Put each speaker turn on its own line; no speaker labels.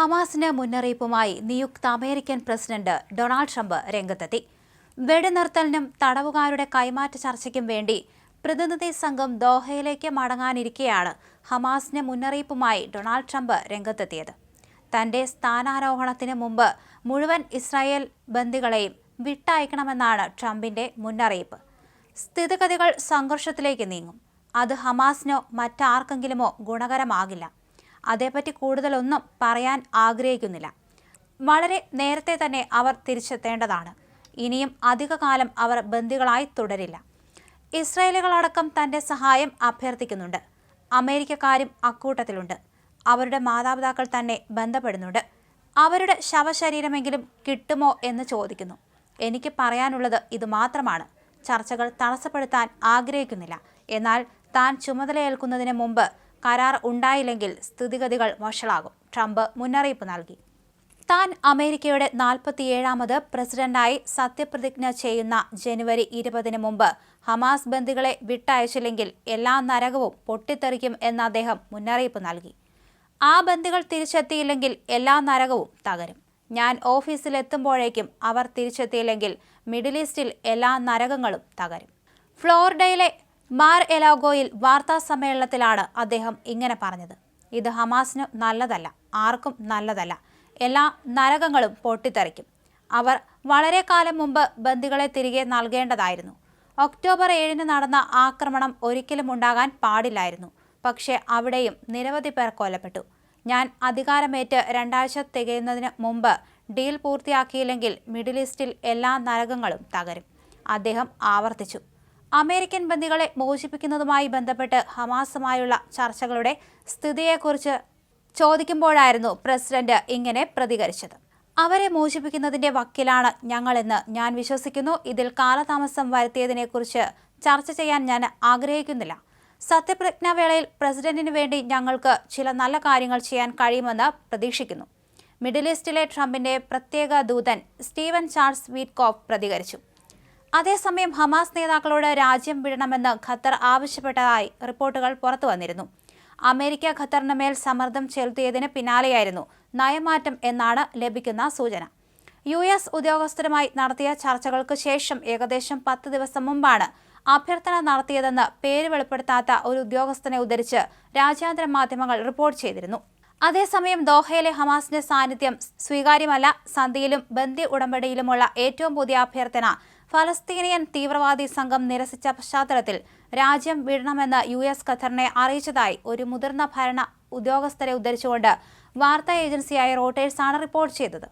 ഹമാസിന് മുന്നറിയിപ്പുമായി നിയുക്ത അമേരിക്കൻ പ്രസിഡന്റ് ഡൊണാൾഡ് ട്രംപ് രംഗത്തെത്തി. വെടിനിർത്തലിനും തടവുകാരുടെ കൈമാറ്റ ചർച്ചയ്ക്കും വേണ്ടി പ്രതിനിധി സംഘം ദോഹയിലേക്ക് മടങ്ങാനിരിക്കെയാണ് ഹമാസിന് മുന്നറിയിപ്പുമായി ഡൊണാൾഡ് ട്രംപ് രംഗത്തെത്തിയത്. തന്റെ സ്ഥാനാരോഹണത്തിന് മുമ്പ് മുഴുവൻ ഇസ്രായേൽ ബന്ദികളെയും വിട്ടയക്കണമെന്നാണ് ട്രംപിന്റെ മുന്നറിയിപ്പ്. സ്ഥിതിഗതികൾ സംഘർഷത്തിലേക്ക് നീങ്ങും. അത് ഹമാസിനോ മറ്റാർക്കെങ്കിലുമോ ഗുണകരമാകില്ല. അതേപ്പറ്റി കൂടുതലൊന്നും പറയാൻ ആഗ്രഹിക്കുന്നില്ല. വളരെ നേരത്തെ തന്നെ അവർ തിരിച്ചെത്തേണ്ടതാണ്. ഇനിയും അധികകാലം അവർ ബന്ദികളായി തുടരില്ല. ഇസ്രയേലുകളടക്കം തന്റെ സഹായം അഭ്യർത്ഥിക്കുന്നുണ്ട്. അമേരിക്കക്കാരും അക്കൂട്ടത്തിലുണ്ട്. അവരുടെ മാതാപിതാക്കൾ തന്നെ ബന്ധപ്പെടുന്നുണ്ട്. അവരുടെ ശവശരീരമെങ്കിലും കിട്ടുമോ എന്ന് ചോദിക്കുന്നു. എനിക്ക് പറയാനുള്ളത് ഇത് മാത്രമാണ്. ചർച്ചകൾ തടസ്സപ്പെടുത്താൻ ആഗ്രഹിക്കുന്നില്ല. എന്നാൽ താൻ ചുമതലയേൽക്കുന്നതിന് മുമ്പ് കരാർ ഉണ്ടായില്ലെങ്കിൽ സ്ഥിതിഗതികൾ വഷളാകും. ട്രംപ് മുന്നറിയിപ്പ് നൽകി. താൻ അമേരിക്കയുടെ നാൽപ്പത്തിയേഴാമത് പ്രസിഡന്റായി സത്യപ്രതിജ്ഞ ചെയ്യുന്ന ജനുവരി ഇരുപതിന് മുമ്പ് ഹമാസ് ബന്ദികളെ വിട്ടയച്ചില്ലെങ്കിൽ എല്ലാ നരകവും പൊട്ടിത്തെറിക്കും എന്ന് അദ്ദേഹം മുന്നറിയിപ്പ് നൽകി. ആ ബന്ദികൾ തിരിച്ചെത്തിയില്ലെങ്കിൽ എല്ലാ നരകവും തകരും. ഞാൻ ഓഫീസിലെത്തുമ്പോഴേക്കും അവർ തിരിച്ചെത്തിയില്ലെങ്കിൽ മിഡിൽ ഈസ്റ്റിൽ എല്ലാ നരകങ്ങളും തകരും. ഫ്ലോറിഡയിലെ മാർ എലാഗോയിൽ വാർത്താ സമ്മേളനത്തിലാണ് അദ്ദേഹം ഇങ്ങനെ പറഞ്ഞത്. ഇത് ഹമാസിന് നല്ലതല്ല ആർക്കും നല്ലതല്ല. എല്ലാ നരകങ്ങളും പൊട്ടിത്തെറിക്കും. അവർ വളരെ കാലം മുമ്പ് ബന്ദികളെ തിരികെ നൽകേണ്ടതായിരുന്നു. ഒക്ടോബർ ഏഴിന് നടന്ന ആക്രമണം ഒരിക്കലും ഉണ്ടാകാൻ പാടില്ലായിരുന്നു. പക്ഷേ അവിടെയും നിരവധി പേർ കൊല്ലപ്പെട്ടു. ഞാൻ അധികാരമേറ്റ് രണ്ടാഴ്ച തികയുന്നതിന് മുമ്പ് ഡീൽ പൂർത്തിയാക്കിയില്ലെങ്കിൽ മിഡിൽ ഈസ്റ്റിൽ എല്ലാ നരകങ്ങളും തകരും. അദ്ദേഹം ആവർത്തിച്ചു. അമേരിക്കൻ ബന്ദികളെ മോചിപ്പിക്കുന്നതുമായി ബന്ധപ്പെട്ട് ഹമാസുമായുള്ള ചർച്ചകളുടെ സ്ഥിതിയെക്കുറിച്ച് ചോദിക്കുമ്പോഴായിരുന്നു പ്രസിഡന്റ് ഇങ്ങനെ പ്രതികരിച്ചത്. അവരെ മോചിപ്പിക്കുന്നതിന്റെ വക്കിലാണ് ഞങ്ങളെന്ന് ഞാൻ വിശ്വസിക്കുന്നു. ഇതിൽ കാലതാമസം വരുത്തിയതിനെക്കുറിച്ച് ചർച്ച ചെയ്യാൻ ഞാൻ ആഗ്രഹിക്കുന്നില്ല. സത്യപ്രതിജ്ഞാവേളയിൽ പ്രസിഡന്റിന് വേണ്ടി ഞങ്ങൾക്ക് ചില നല്ല കാര്യങ്ങൾ ചെയ്യാൻ കഴിയുമെന്ന് പ്രതീക്ഷിക്കുന്നു. മിഡിൽ ഈസ്റ്റിലെ ട്രംപിന്റെ പ്രത്യേക ദൂതൻ സ്റ്റീവൻ ചാൾസ് വീറ്റ്കോഫ് പ്രതികരിച്ചു. അതേസമയം ഹമാസ് നേതാക്കളോട് രാജ്യം വിടണമെന്ന് ഖത്തർ ആവശ്യപ്പെട്ടതായി റിപ്പോർട്ടുകൾ പുറത്തു വന്നിരുന്നു. അമേരിക്ക ഖത്തറിന് മേൽ സമ്മർദ്ദം ചെലുത്തിയതിന് പിന്നാലെയായിരുന്നു നയമാറ്റം എന്നാണ് ലഭിക്കുന്ന സൂചന. യു എസ് ഉദ്യോഗസ്ഥരുമായി നടത്തിയ ചർച്ചകൾക്ക് ശേഷം ഏകദേശം പത്ത് ദിവസം മുമ്പാണ് അഭ്യർത്ഥന നടത്തിയതെന്ന് പേര് വെളിപ്പെടുത്താത്ത ഒരു ഉദ്യോഗസ്ഥനെ ഉദ്ധരിച്ച് രാജ്യാന്തര മാധ്യമങ്ങൾ റിപ്പോർട്ട് ചെയ്തിരുന്നു. അതേസമയം ദോഹയിലെ ഹമാസിന്റെ സാന്നിധ്യം സ്വീകാര്യമല്ല സന്ധിയിലും ബന്ദി ഉടമ്പടിയിലുമുള്ള ഏറ്റവും പുതിയ അഭ്യർത്ഥന ഫലസ്തീനിയൻ തീവ്രവാദി സംഘം നിരസിച്ച പശ്ചാത്തലത്തിൽ രാജ്യം വിടണമെന്ന് യു എസ് ഖത്തറിനെ അറിയിച്ചതായി ഒരു മുതിർന്ന ഭരണ ഉദ്യോഗസ്ഥരെ ഉദ്ധരിച്ചുകൊണ്ട് വാർത്താ ഏജൻസിയായ റോട്ടേഴ്സാണ് റിപ്പോർട്ട് ചെയ്തത്.